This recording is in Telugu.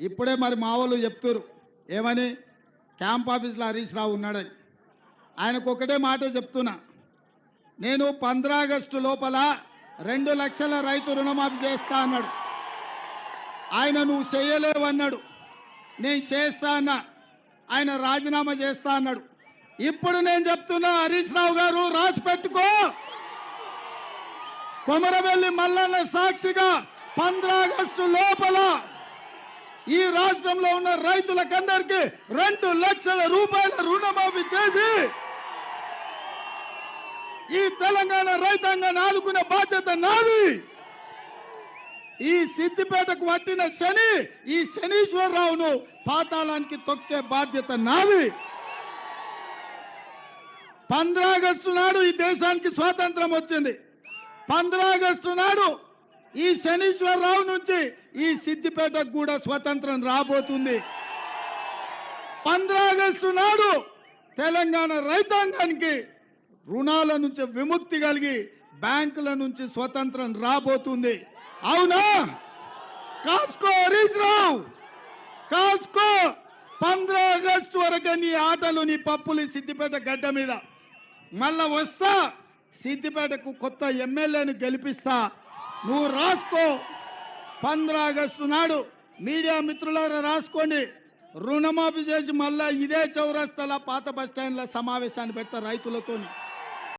ఇప్పుడే మరి మా వాళ్ళు చెప్తారు ఏమని? క్యాంప్ ఆఫీస్లో హరీష్ రావు ఉన్నాడని. ఆయనకు ఒకటే మాట చెప్తున్నా. నేను పంద్రా ఆగస్టు లోపల రెండు లక్షల రైతు రుణమాఫీ చేస్తా అన్నాడు. ఆయన నువ్వు చేయలేవన్నాడు నేను చేస్తా అన్నా. ఆయన రాజీనామా చేస్తా అన్నాడు. ఇప్పుడు నేను చెప్తున్నా హరీష్ రావు గారు రాసి పెట్టుకో. కొమరవెల్లి మల్లన్న సాక్షిగా పంద్రా ఆగస్టు లోపల ఈ రాష్ట్రంలో ఉన్న రైతులకందరికీ రెండు లక్షల రూపాయల రుణమాఫీ చేసి ఈ తెలంగాణ రైతాంగాన్ని ఆదుకునే బాధ్యత నాది. ఈ సిద్దిపేటకు పట్టిన శని ఈ శనీశ్వరరావును పాతాళానికి తొక్కే బాధ్యత నాది. పంద్రా ఆగస్టు నాడు ఈ దేశానికి స్వాతంత్రం వచ్చింది. పంద్రా ఆగస్టు నాడు ఈ శనీశ్వరరావు నుంచి ఈ సిద్దిపేటకు కూడా స్వతంత్రం రాబోతుంది. పంద్రా ఆగస్టు నాడు తెలంగాణ రైతాంగానికి రుణాల నుంచి విముక్తి కలిగి బ్యాంకుల నుంచి స్వతంత్రం రాబోతుంది. అవునా? కాస్కో హరీష్ రావు! కాస్కో! పంద్రా ఆగస్టు వరకు నీ ఆటలు నీ పప్పులు సిద్దిపేట గడ్డ మీద. మళ్ళా వస్తా సిద్దిపేటకు కొత్త ఎమ్మెల్యేని గెలిపిస్తా. నువ్వు రాసుకో. పంద్రా ఆగస్టు నాడు మీడియా మిత్రులారా రాసుకోండి. రుణమాఫీ చేసి మళ్ళా ఇదే చౌరస్తాల పాత బస్టాండ్ల సమావేశాన్ని పెడతా రైతులతోని.